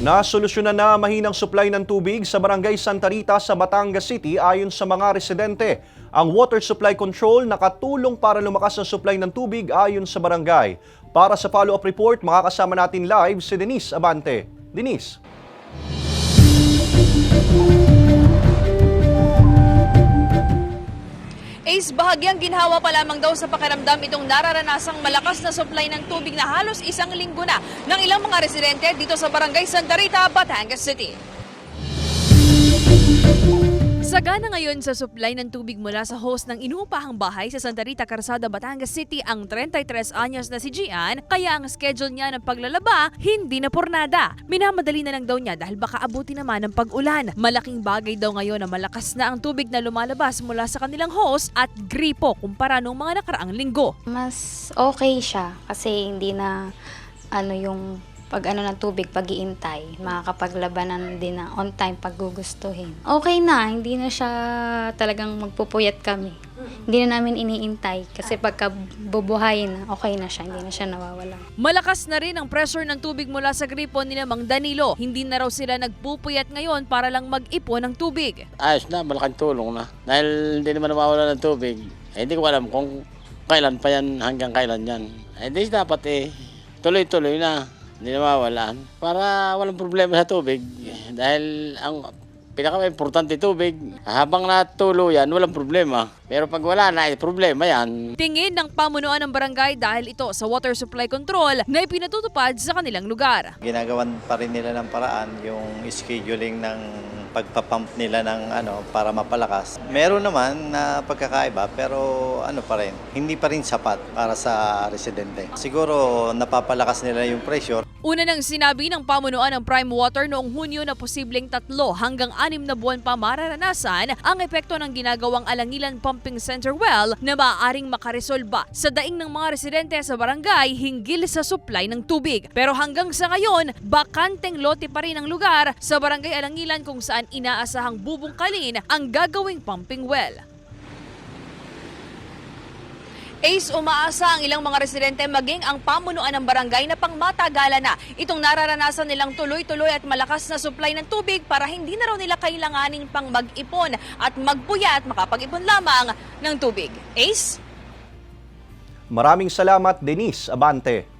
Nasolusyonan na mahinang supply ng tubig sa Barangay Santa Rita sa Batangas City ayon sa mga residente. Ang water supply control nakatulong para lumakas ang supply ng tubig ayon sa barangay. Para sa follow-up report, makakasama natin live si Denise Abante. Denise. Ace, bahagyang ginhawa pa lamang daw sa pakiramdam itong nararanasang malakas na supply ng tubig na halos isang linggo na ng ilang mga residente dito sa Barangay Santa Rita, Batangas City. Sagana ngayon sa supply ng tubig mula sa host ng inuupahang bahay sa Santa Rita, Carzada, Batangas City ang 33 anyos na si Gian, kaya ang schedule niya ng paglalaba hindi na pornada. Minamadali na lang daw niya dahil baka abuti naman ng pag-ulan. Malaking bagay daw ngayon na malakas na ang tubig na lumalabas mula sa kanilang host at gripo kumpara nung mga nakaraang linggo. Mas okay siya kasi hindi na ano yung pag ano ng tubig, pag iintay, makakapaglabanan din na on time pag gugustuhin. Okay na, hindi na siya talagang magpupuyat kami. Hindi na namin iniintay kasi pagka bubuhayin na, okay na siya, hindi na siya nawawala. Malakas na rin ang pressure ng tubig mula sa gripo ni Mang Danilo. Hindi na raw sila nagpupuyat ngayon para lang mag-ipon ng tubig. ayos na, malaking tulong na. Dahil hindi naman nawawala ng tubig, eh, hindi ko alam kung kailan pa yan, hanggang kailan yan. Eh, di dapat eh, tuloy-tuloy na, hindi nawawalan. Para walang problema sa tubig. Dahil ang pinaka-importante tubig, habang natulo yan, walang problema. Pero pag wala na, eh, problema yan. Tingin ng pamunuan ng barangay dahil ito sa water supply control na ipinatutupad sa kanilang lugar. ginagawan pa rin nila ng paraan yung scheduling ng pagpapump nila ng ano para mapalakas. Meron naman na pagkakaiba pero ano pa rin, hindi pa rin sapat para sa residente. Siguro napapalakas nila yung pressure Una nang sinabi ng pamunuan ng Prime Water noong Hunyo na posibleng tatlo hanggang anim na buwan pa mararanasan ang epekto ng ginagawang Alangilan Pumping Center well na maaaring makaresolba sa daing ng mga residente sa barangay hinggil sa supply ng tubig. Pero hanggang sa ngayon, bakanteng lote pa rin ang lugar sa barangay Alangilan kung saan inaasahang bubungkalin ang gagawing pumping well. Ace, umaasa ang ilang mga residente maging ang pamunuan ng barangay na pangmatagalan na itong nararanasan nilang tuloy-tuloy at malakas na supply ng tubig para hindi na raw nila kailanganin pang mag-ipon at magpuya at makapag-ipon lamang ng tubig. Ace? Maraming salamat Denise Abante.